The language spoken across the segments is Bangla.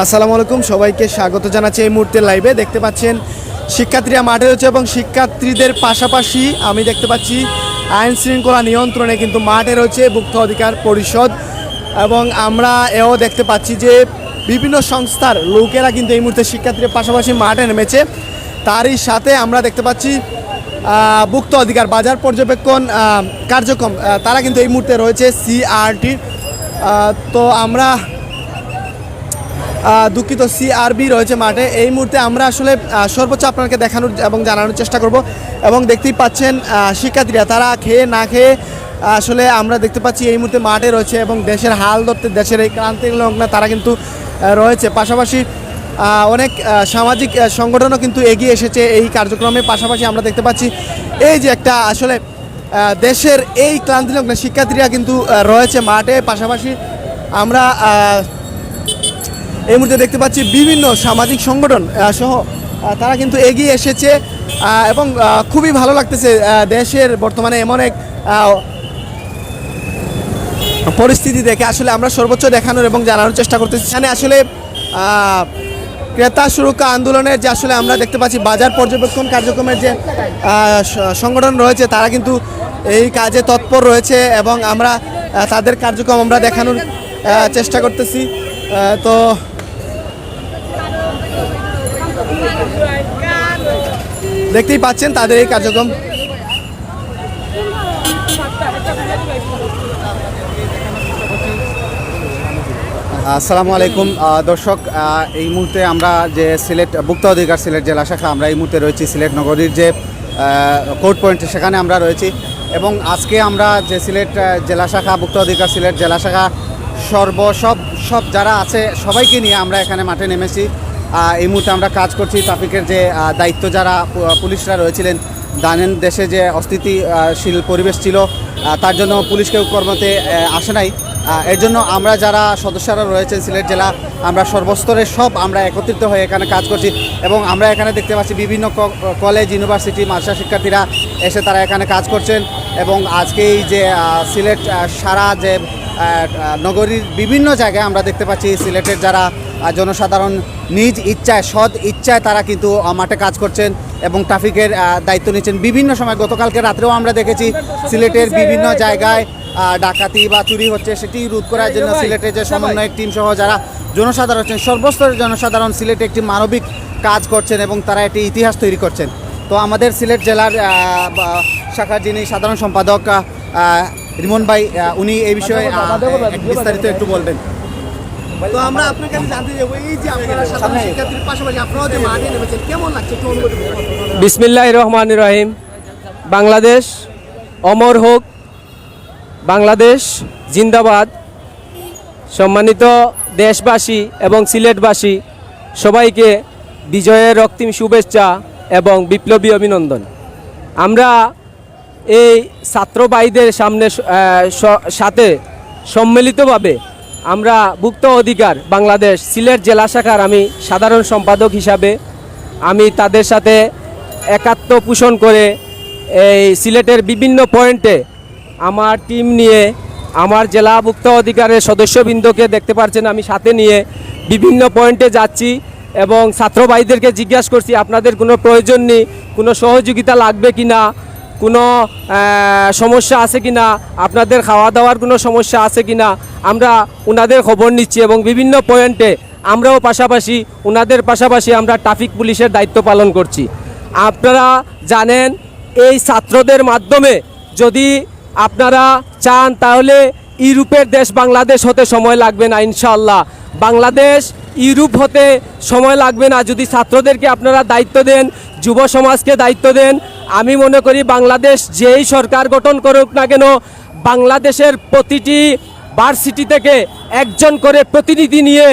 আসসালামু আলাইকুম, সবাইকে স্বাগত জানাচ্ছি এই মুহূর্তে লাইভে দেখতে পাচ্ছেন, শিক্ষার্থীরা মাঠে রয়েছে এবং শিক্ষার্থীদের পাশাপাশি আমি দেখতে পাচ্ছি, আইন শৃঙ্খলা নিয়ন্ত্রণে কিন্তু মাঠে রয়েছে ভুক্ত অধিকার পরিষদ। এবং আমরা এও দেখতে পাচ্ছি যে বিভিন্ন সংস্থার লোকেরা কিন্তু এই মুহূর্তে শিক্ষার্থীদের পাশাপাশি মাঠে নেমেছে। তারই সাথে আমরা দেখতে পাচ্ছি ভুক্ত অধিকার বাজার পর্যবেক্ষণ কার্যক্রম তারা কিন্তু এই মুহূর্তে রয়েছে সিআরটি তো আমরা দুঃখিত সি সিআরবি রয়েছে মাঠে। এই মুহূর্তে আমরা আসলে সর্বোচ্চ আপনাকে দেখানোর এবং জানানোর চেষ্টা করব। এবং দেখতেই পাচ্ছেন শিক্ষার্থীরা, তারা খেয়ে না খেয়ে, আসলে আমরা দেখতে পাচ্ছি এই মুহূর্তে মাঠে রয়েছে এবং দেশের হাল ধরতে, দেশের এই ক্রান্তি লগ্নে তারা কিন্তু রয়েছে। পাশাপাশি অনেক সামাজিক সংগঠনও কিন্তু এগিয়ে এসেছে এই কার্যক্রমে। পাশাপাশি আমরা দেখতে পাচ্ছি, এই যে একটা আসলে দেশের এই ক্লান্তি লগ্নে শিক্ষার্থীরা কিন্তু রয়েছে মাঠে। পাশাপাশি আমরা এই মুহূর্তে দেখতে পাচ্ছি বিভিন্ন সামাজিক সংগঠন সহ তারা কিন্তু এগিয়ে এসেছে এবং খুবই ভালো লাগতেছে দেশের বর্তমানে এমন এক পরিস্থিতি দেখে আসলে আমরা সর্বোচ্চ দেখানোর এবং জানানোর চেষ্টা করতেছি। এখানে আসলে ক্রেতা সুরক্ষা আন্দোলনের যে আসলে আমরা দেখতে পাচ্ছি বাজার পর্যবেক্ষণ কার্যক্রমের যে সংগঠন রয়েছে, তারা কিন্তু এই কাজে তৎপর রয়েছে এবং আমরা তাদের কার্যক্রম আমরা দেখানোর চেষ্টা করতেছি। তো দেখতেই পাচ্ছেন তাদের এই কার্যক্রম। আসসালামু আলাইকুম দর্শক এই মুহূর্তে আমরা যে সিলেট ভুক্ত অধিকার সিলেট জেলা শাখা, আমরা এই মুহূর্তে রয়েছি সিলেট নগরীর যে কোর্ট পয়েন্ট, সেখানে আমরা রয়েছি। এবং আজকে আমরা যে সিলেট জেলা শাখা ভুক্ত অধিকার সিলেট জেলা শাখা সর্ব সব সব যারা আছে, সবাইকে নিয়ে আমরা এখানে মাঠে নেমেছি। এই মুহূর্তে আমরা কাজ করছি ট্রাফিকের যে দায়িত্ব যারা পুলিশরা রয়েছিলেন জানেন দেশে যে অস্থিতিশীল পরিবেশ ছিল তার জন্য পুলিশ কেউ কর্মতে আসে নাই। এর জন্য আমরা যারা সদস্যরা রয়েছেন, সিলেট জেলা, আমরা সর্বস্তরের সব আমরা একত্রিত হয়ে এখানে কাজ করছি এবং আমরা এখানে দেখতে পাচ্ছি বিভিন্ন কলেজ, ইউনিভার্সিটি মাদ্রাসা শিক্ষার্থীরা এসে তারা এখানে কাজ করছেন এবং আজকে এই যে সিলেট সারা যে নগরীর বিভিন্ন জায়গায় আমরা দেখতে পাচ্ছি সিলেটের যারা জনসাধারণ নিজ ইচ্ছায় সৎ ইচ্ছায় তারা কিন্তু মাঠে কাজ করছেন এবং ট্রাফিকের দায়িত্ব নিচ্ছেন। বিভিন্ন সময় গতকালকে রাত্রেও আমরা দেখেছি সিলেটের বিভিন্ন জায়গায় ডাকাতি বা চুরি হচ্ছে সেটি রোধ করার জন্য সিলেটের যে সমন্বয়ক টিম সহ যারা জনসাধারণ আছেন সর্বস্তরের জনসাধারণ সিলেটে একটি মানবিক কাজ করছেন এবং তারা একটি ইতিহাস তৈরি করছেন। তো আমাদের সিলেট জেলার শাখার যিনি সাধারণ সম্পাদক রিমন ভাই উনি এই বিষয়ে বিস্তারিত একটু বলবেন। তো আমরা আপনার কাছে জানতে যাব এই যে আপনারা সাধারণ শিক্ষার্থীর পাশাপাশি আপনারাও যে মাঠে নেমেছেন কেমন লাগছে? একটু অনুভূতি বিসমিল্লাহ রহমান রহিম। বাংলাদেশ অমর হোক বাংলাদেশ জিন্দাবাদ। সম্মানিত দেশবাসী এবং সিলেটবাসী সবাইকে বিজয়ের রক্তিম শুভেচ্ছা এবং বিপ্লবী অভিনন্দন। আমরা এই ছাত্র ভাইদের সামনে সাথে সম্মিলিতভাবে আমরা ভুক্ত অধিকার, বাংলাদেশ, সিলেট জেলা শাখার আমি সাধারণ সম্পাদক হিসাবে আমি তাদের সাথে একাত্ম পোষণ করে এই সিলেটের বিভিন্ন পয়েন্টে আমার টিম নিয়ে আমার জেলা ভুক্ত অধিকারের সদস্যবৃন্দকে দেখতে পাচ্ছেন আমি সাথে নিয়ে বিভিন্ন পয়েন্টে যাচ্ছি এবং ছাত্র ভাইদেরকে জিজ্ঞাসা করছি, আপনাদের কোনো প্রয়োজন নেই? কোনো সহযোগিতা লাগবে কি না কোনো সমস্যা আছে কি না আপনাদের খাওয়া দাওয়ার কোনো সমস্যা আছে কি না আমরা ওনাদের খবর নিচ্ছি এবং বিভিন্ন পয়েন্টে আমরাও পাশাপাশি ওনাদের পাশাপাশি আমরা ট্রাফিক পুলিশের দায়িত্ব পালন করছি। আপনারা জানেন, এই ছাত্রদের মাধ্যমে যদি আপনারা চান, তাহলে ইউরোপের দেশ বাংলাদেশ হতে সময় লাগবে না ইনশাল্লাহ বাংলাদেশ ইউরোপ হতে সময় লাগবে না। যদি ছাত্রদেরকে আপনারা দায়িত্ব দেন যুব সমাজকে দায়িত্ব দেন। আমি মনে করি বাংলাদেশ যেই সরকার গঠন করুক না কেন, বাংলাদেশের প্রতিটি ভার্সিটি থেকে একজন করে প্রতিনিধি নিয়ে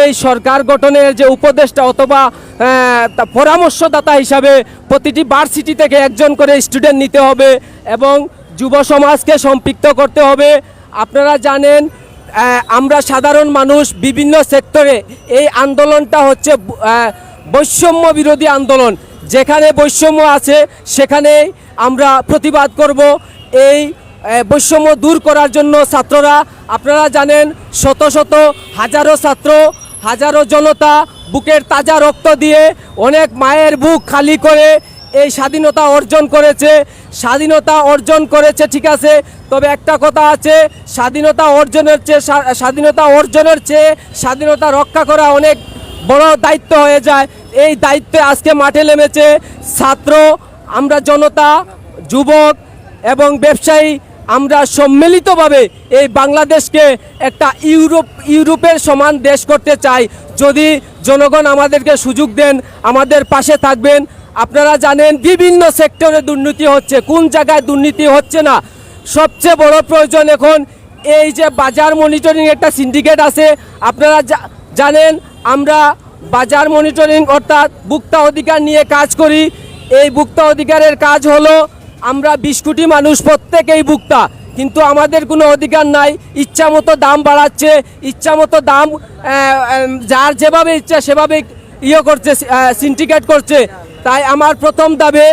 এই সরকার গঠনের যে উপদেষ্টা অথবা পরামর্শদাতা হিসাবে প্রতিটি ভার্সিটি থেকে একজন করে স্টুডেন্ট নিতে হবে এবং যুব সমাজকে সম্পৃক্ত করতে হবে। আপনারা জানেন আমরা সাধারণ মানুষ বিভিন্ন সেক্টরে এই আন্দোলনটা হচ্ছে বৈষম্য বিরোধী আন্দোলন। যেখানে বৈষম্য আছে, সেখানেই আমরা প্রতিবাদ করব। এই বৈষম্য দূর করার জন্য ছাত্ররা, আপনারা জানেন, শত শত হাজারো ছাত্র, হাজারো জনতা বুকের তাজা রক্ত দিয়ে অনেক মায়ের বুক খালি করে এই স্বাধীনতা অর্জন করেছে। স্বাধীনতা অর্জন করেছে, ঠিক আছে, তবে একটা কথা আছে, স্বাধীনতা অর্জনের চেয়ে স্বাধীনতা অর্জনের চেয়ে স্বাধীনতা রক্ষা করা অনেক বড় দায়িত্ব হয়ে যায়। এই দায়িত্বে আজকে মাঠে নেমেছে ছাত্র, আমরা জনতা, যুবক এবং ব্যবসায়ী, আমরা সম্মিলিতভাবে এই বাংলাদেশকে একটা ইউরোপ, ইউরোপের সমান দেশ করতে চাই। যদি জনগণ আমাদেরকে সুযোগ দেন, আমাদের পাশে থাকবেন। আপনারা জানেন বিভিন্ন সেক্টরে দুর্নীতি হচ্ছে, কোন জায়গায় দুর্নীতি হচ্ছে না। সবচেয়ে বড় প্রয়োজন এখন এই যে বাজার মনিটরিং একটা সিন্ডিকেট আছে। আপনারা জানেন, আমরা বাজার মনিটরিং অর্থাৎ ভুক্তা অধিকার নিয়ে কাজ করি। এই ভুক্তা অধিকারের কাজ হলো, আমরা বিশ কোটি মানুষ প্রত্যেকেই ভুক্তা, কিন্তু আমাদের কোনো অধিকার নাই। ইচ্ছা মতো দাম বাড়াচ্ছে, ইচ্ছা মতো দাম যার যেভাবে ইচ্ছা সেভাবে ইয়ে করছে সিন্ডিকেট করছে। তাই আমার প্রথম দাবে,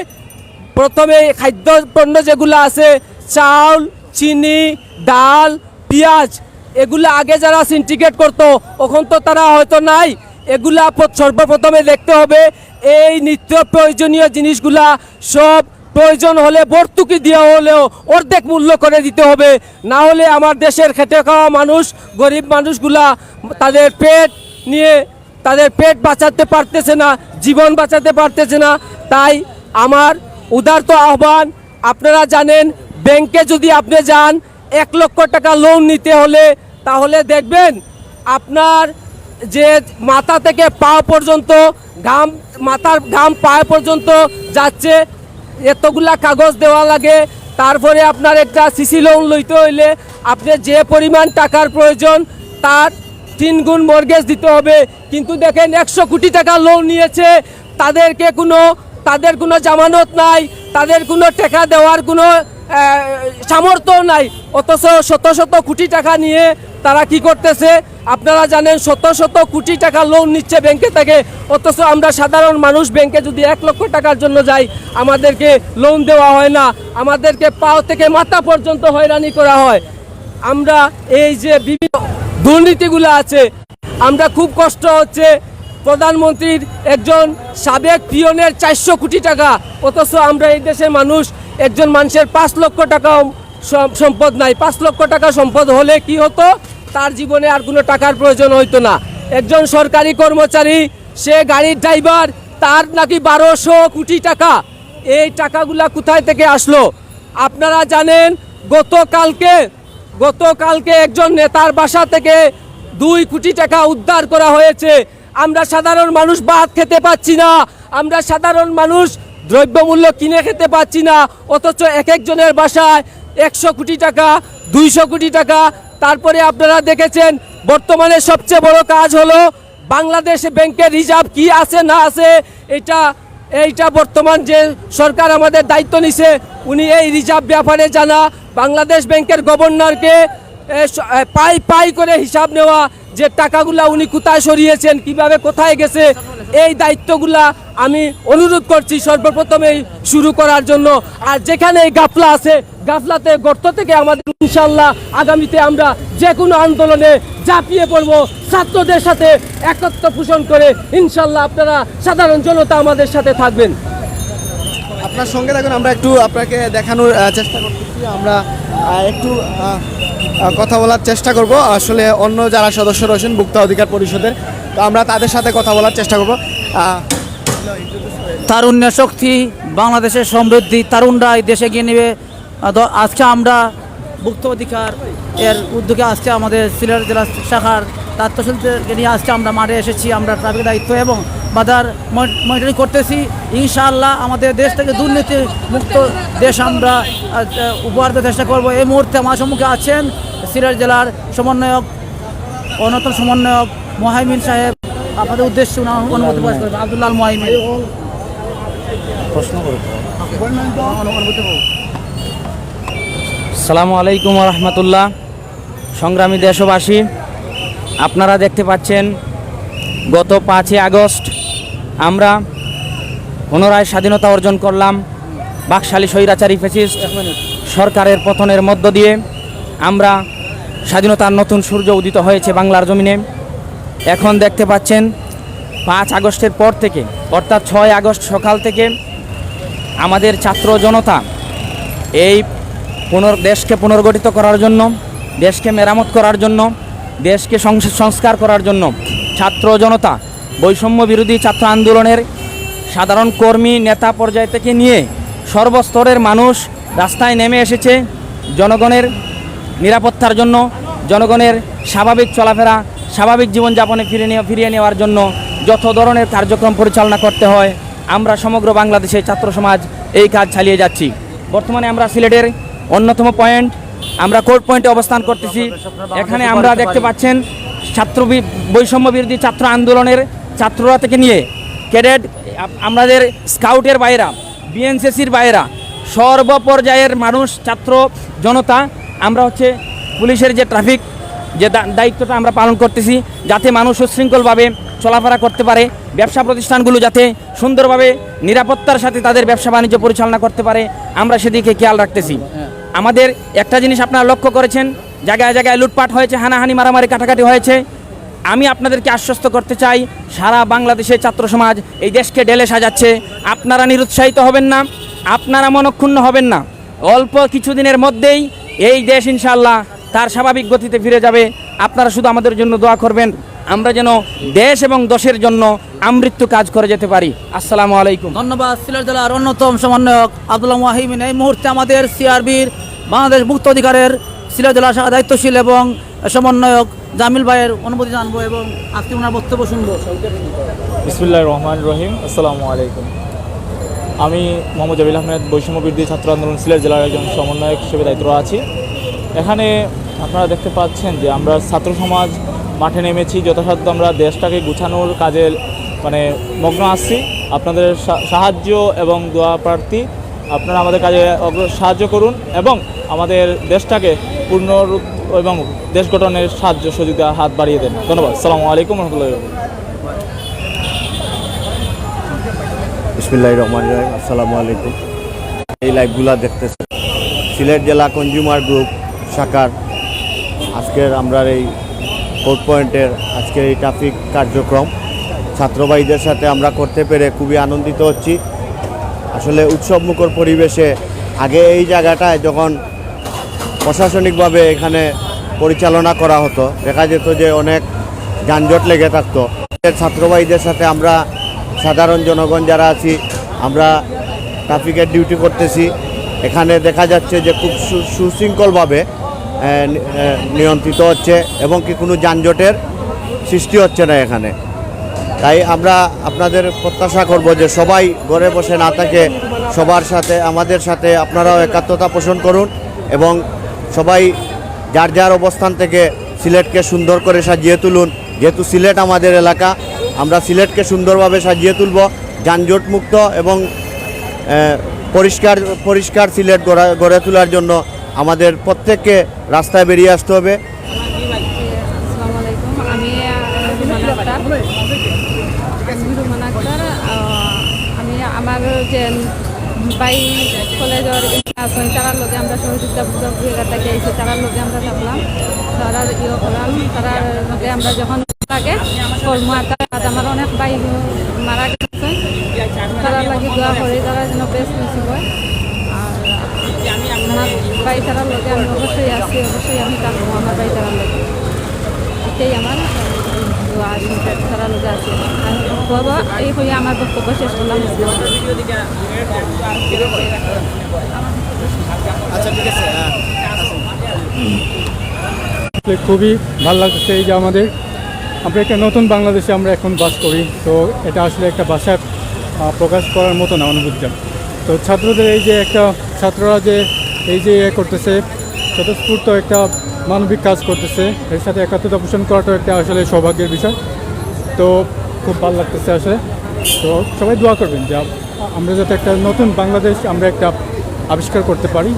প্রথমে খাদ্য পণ্য যেগুলো আছে, চাউল, চিনি, ডাল, পেঁয়াজ, এগুলো আগে যারা সিন্ডিকেট করতো এখন তো তারা হয়তো নাই। এগুলা সর্বপ্রথমে দেখতে হবে, এই নিত্য প্রয়োজনীয় জিনিসগুলা সব প্রয়োজন হলে, ভর্তুকি দেওয়া হলেও অর্ধেক মূল্য করে দিতে হবে। না হলে আমার দেশের খেটে খাওয়া মানুষ, গরিব মানুষগুলা তাদের পেট নিয়ে, তাদের পেট বাঁচাতে পারতেছে না, জীবন বাঁচাতে পারতেছে না। তাই আমার উদারত আহ্বান, আপনারা জানেন, ব্যাংকে যদি আপনি যান, এক লক্ষ টাকা লোন নিতে হলে, তাহলে দেখবেন আপনার যে মাথা থেকে পা পর্যন্ত, ঘাম, মাথার ঘাম পায়ে পর্যন্ত যাচ্ছে, এতগুলা কাগজ দেওয়া লাগে, তারপরে আপনার একটা সিসি লোন লইতে হইলে আপনি যে পরিমাণ টাকার প্রয়োজন, তার তিন গুণ মর্গেজ দিতে হবে। কিন্তু দেখেন, একশো কোটি টাকা লোন নিয়েছে, তাদেরকে কোনো তাদের কোনো জামানত নাই, তাদের কোনো টাকা দেওয়ার কোনো সামর্থ্য নাই। অথচ শত শত কোটি টাকা নিয়ে তারা কি করতেছে? আপনারা জানেন, শত শত কোটি টাকা লোন নিচ্ছে ব্যাংকে থেকে। অথচ আমরা সাধারণ মানুষ ব্যাংকে যদি এক লক্ষ টাকার জন্য যাই, আমাদেরকে লোন দেওয়া হয় না। আমাদেরকে পাও থেকে মাথা পর্যন্ত হয়রানি করা হয়। আমরা এই যে বিভিন্ন দুর্নীতিগুলো আছে, আমরা খুব কষ্ট হচ্ছে। প্রধানমন্ত্রীর একজন সাবেক পিয়নের চারশো কোটি টাকা, অথচ আমরা এই দেশের মানুষ, একজন মানুষের পাঁচ লক্ষ সম- সম্পদ নাই। পাঁচ লক্ষ টাকা সম্পদ হলে কি হতো? তার জীবনে আর কোনো টাকার প্রয়োজন হইতো না। একজন সরকারি কর্মচারী, সে গাড়ির ড্রাইভার, তার নাকি বারোশো কোটি টাকা। এই টাকাগুলা কোথায় থেকে আসলো? আপনারা জানেন, গতকালকে গতকালকে একজন নেতার বাসা থেকে দুই কোটি টাকা উদ্ধার করা হয়েছে। আমরা সাধারণ মানুষ ভাত খেতে পাচ্ছি না। আমরা সাধারণ মানুষ দ্রব্যমূল্য কিনে খেতে পাচ্ছি না। অথচ এক একজনের বাসায় একশো কোটি টাকা, দুইশো কোটি টাকা। তারপরে আপনারা দেখেছেন, বর্তমানে সবচেয়ে বড় কাজ হলো বাংলাদেশ ব্যাংকের রিজার্ভ কি আছে না আছে। এটা, এইটা বর্তমান যে সরকার আমাদের দায়িত্ব নিছে, উনি এই রিজার্ভ ব্যাপারে জানা। বাংলাদেশ ব্যাংকের গভর্নরকে পাই পাই করে হিসাব নেওয়া যে টাকাগুলা উনি কোথায় সরিয়েছেন, কীভাবে কোথায় গেছে, এই দায়িত্বগুলা আমি অনুরোধ করছি সর্বপ্রথমেই শুরু করার জন্য। আর যেখানে এই গাফলা আছে, গাফলাতে গর্ত থেকে আমাদের ইনশাল্লাহ আগামীতে আমরা যে কোনো আন্দোলনে ঝাঁপিয়ে পড়ব। ছাত্রদের সাথে একত্র পোষণ করে ইনশাল্লাহ আপনারা সাধারণ জনতা আমাদের সাথে থাকবেন। আপনার সঙ্গে থাকুন, আমরা একটু আপনাকে দেখানোর চেষ্টা করতেছি। আমরা একটু কথা বলার চেষ্টা করব। আসলে অন্য যারা সদস্য রয়েছেন, ভুক্ত অধিকার পরিষদের, তো আমরা তাদের সাথে কথা বলার চেষ্টা করব। তারুণ্য শক্তি, বাংলাদেশের সমৃদ্ধি তারুণরা এই দেশে গিয়ে নেবে। আজকে আমরা ভুক্ত অধিকার এর উদ্যোগে আজকে আমাদের সিলেট জেলা শাখার দায়িত্বশীলদেরকে নিয়ে আজকে আমরা মাঠে এসেছি। আমরা ট্রাফিক দায়িত্ব এবং বাজার মনিটরিং করতেছি। ইনশাআল্লাহ আমাদের দেশ থেকে দুর্নীতি মুক্ত দেশ আমরা উপহার দেওয়ার চেষ্টা করব। এই মুহূর্তে আমার সম্মুখে আছেন সিলেট জেলার সমন্বয়ক অন্যতম সমন্বয়ক মোহাইমিন সাহেব। আপনাদের উদ্দেশ্যে অনুমতি প্রকাশ করবেন। আব্দুল্লাহ মোহাইমিন। সালামু আলাইকুম রহমতুল্লাহ। সংগ্রামী দেশবাসী আপনারা দেখতে পাচ্ছেন গত পাঁচই আগস্ট আমরা পুনরায় স্বাধীনতা অর্জন করলাম। বাকশালী স্বৈরাচারী ফেসিস্ট সরকারের পতনের মধ্য দিয়ে আমরা স্বাধীনতার নতুন সূর্য উদিত হয়েছে বাংলার জমিনে। এখন দেখতে পাচ্ছেন পাঁচ আগস্টের পর থেকে অর্থাৎ ছয় আগস্ট সকাল থেকে আমাদের ছাত্র জনতা এই পুনর দেশকে পুনর্গঠিত করার জন্য দেশকে মেরামত করার জন্য দেশকে সংস্কার করার জন্য ছাত্র জনতা বৈষম্য বিরোধী ছাত্র আন্দোলনের সাধারণ কর্মী নেতা পর্যায় থেকে নিয়ে সর্বস্তরের মানুষ রাস্তায় নেমে এসেছে জনগণের নিরাপত্তার জন্য, জনগণের স্বাভাবিক চলাফেরা, স্বাভাবিক জীবনযাপনে ফিরে নিয়ে ফিরিয়ে নেওয়ার জন্য যত ধরনের কার্যক্রম পরিচালনা করতে হয়, আমরা সমগ্র বাংলাদেশে ছাত্র সমাজ এই কাজ চালিয়ে যাচ্ছি। বর্তমানে আমরা সিলেটের অন্যতম পয়েন্ট, আমরা কোর্ট পয়েন্টে অবস্থান করতেছি। এখানে আমরা দেখতে পাচ্ছেন ছাত্র বৈষম্য বিরোধী ছাত্র আন্দোলনের ছাত্ররা থেকে নিয়ে ক্যাডেট, আমাদের স্কাউটের বাইরা বিএনসিসির বাইরা সর্বপর্যায়ের মানুষ, ছাত্র জনতা, আমরা হচ্ছে পুলিশের যে ট্রাফিক, যে দায়িত্বটা আমরা পালন করতেছি, যাতে মানুষ সুশৃঙ্খলভাবে চলাফেরা করতে পারে, ব্যবসা প্রতিষ্ঠানগুলো যাতে সুন্দরভাবে নিরাপত্তার সাথে তাদের ব্যবসা বাণিজ্য পরিচালনা করতে পারে, আমরা সেদিকে খেয়াল রাখতেছি। আমাদের একটা জিনিস আপনারা লক্ষ্য করেছেন, জায়গায় জায়গায় লুটপাট হয়েছে, হানাহানি, মারামারি, কাটাকাটি হয়েছে আমি আপনাদেরকে আশ্বস্ত করতে চাই, সারা বাংলাদেশের ছাত্র সমাজ এই দেশকে ডেলে সাজাচ্ছে। আপনারা নিরুৎসাহিত হবেন না, আপনারা মনক্ষুণ্ণ হবেন না। অল্প কিছুদিনের মধ্যেই এই দেশ ইনশাল্লাহ তার স্বাভাবিক গতিতে ফিরে যাবে। আপনারা শুধু আমাদের জন্য দোয়া করবেন, আমরা যেন দেশ এবং দশের জন্য আমৃত্যু কাজ করে যেতে পারি। আসসালামু আলাইকুম। ধন্যবাদ, সিলেট জেলার অন্যতম সমন্বয়ক আব্দুল্লাহ ওয়াহিমিন এই মুহূর্তে আমাদের সিআরবির বাংলাদেশ মুক্ত অধিকারের সিলেট জেলা দায়িত্বশীল এবং সমন্বয়ক জামিল ভাইয়ের অনুমতি জানব এবং আজকে ওনার বক্তব্য শুনব। বিসমুল্লাহ রহমান রহিম, আসসালামু আলাইকুম। আমি মোহাম্মদ জাবিল আহমেদ, বৈষম্য বিরোধী ছাত্র আন্দোলন সিলেট জেলার একজন সমন্বয়ক হিসেবে দায়িত্ব আছি। এখানে আপনারা দেখতে পাচ্ছেন যে আমরা ছাত্র সমাজ মাঠে নেমেছি, যথাসাধ্য আমরা দেশটাকে গুছানোর কাজে মানে মগ্ন আসছি আপনাদের সাহায্য এবং দোয়া প্রার্থী আপনারা আমাদের কাজে সাহায্য করুন এবং আমাদের দেশটাকে পূর্ণরূপ এবং দেশ গঠনের সাহায্য সুযোগ হাত বাড়িয়ে দেন। ধন্যবাদ। সালামু আলাইকুম রহমতুল্লাহ বিসমিল্লাহ রহমান রহিম। আসসালামু আলাইকুম। এই লাইভগুলা দেখতেছে সিলেট জেলা কনজিউমার গ্রুপ শাখার। আজকের আমরা এই কোর্ট পয়েন্টের আজকের এই ট্রাফিক কার্যক্রম। ছাত্রবাহীদের সাথে আমরা করতে পেরে খুবই আনন্দিত হচ্ছি। আসলে উৎসবমুখর পরিবেশে আগে এই জায়গাটায় যখন প্রশাসনিকভাবে এখানে পরিচালনা করা হতো। দেখা যেত যে অনেক যানজট লেগে থাকতো। ছাত্রবাহীদের সাথে আমরা, সাধারণ জনগণ যারা আছি, আমরা ট্রাফিকের ডিউটি করতেছি। এখানে দেখা যাচ্ছে যে খুব সুশৃঙ্খলভাবে নিয়ন্ত্রিত হচ্ছে এবং কি কোনো যানজটের সৃষ্টি হচ্ছে না এখানে। তাই আমরা আপনাদের প্রত্যাশা করব যে সবাই ঘরে বসে না থাকে, সবার সাথে, আমাদের সাথে আপনারাও একাত্মতা পোষণ করুন এবং সবাই যার যার অবস্থান থেকে সিলেটকে সুন্দর করে সাজিয়ে তুলুন। যেহেতু সিলেট আমাদের এলাকা, আমরা সিলেটকে সুন্দরভাবে সাজিয়ে তুলব। যানজট মুক্ত এবং পরিষ্কার পরিষ্কার সিলেট গড়া, গড়ে তোলার জন্য আমাদের প্রত্যেককে রাস্তায় বেরিয়ে আসতে হবে। আমার যে বাই কলেজের আছেন, তারার লগে আমরা সহযোগিতা বুঝা থেকে আইছি তারার লগে আমরা থাকলাম তারা ইয়ে করলাম, তারার লগে আমরা যখন লাগে কর্ম আতার আমার অনেক বাই মারা গেছে। তারার লাগে দোয়া করে, তারা যেন বেশ বেশি হয়। আর আমার বাই তারার লগে আমি অবশ্যই আছি, অবশ্যই আমি থাকব আমার বাই তারার লগে। এটাই আমার দোয়া আশীর্বাদ তারা লোক বাবা, এই হয়ে আমার বক্তব্য শেষ করলাম। আসলে খুবই ভালো লাগছে এই যে আমাদের। আমরা একটা নতুন বাংলাদেশে আমরা এখন বাস করি তো এটা আসলে একটা আহ, প্রকাশ করার মতো না অনুভূতিটা। তো ছাত্রদের এই যে একটা ছাত্ররা যে এই যে করতেছে স্বতঃস্ফূর্ত একটা মানবিক কাজ করতেছে এর সাথে একাত্মতা পোষণ করাটাও একটা আসলে সৌভাগ্যের বিষয়। তো খুব ভালো লাগতেছে আসলে। তো সবাই দোয়া করবেন যে আমরা যাতে একটা নতুন বাংলাদেশ আমরা একটা আবিষ্কার করতে পারি।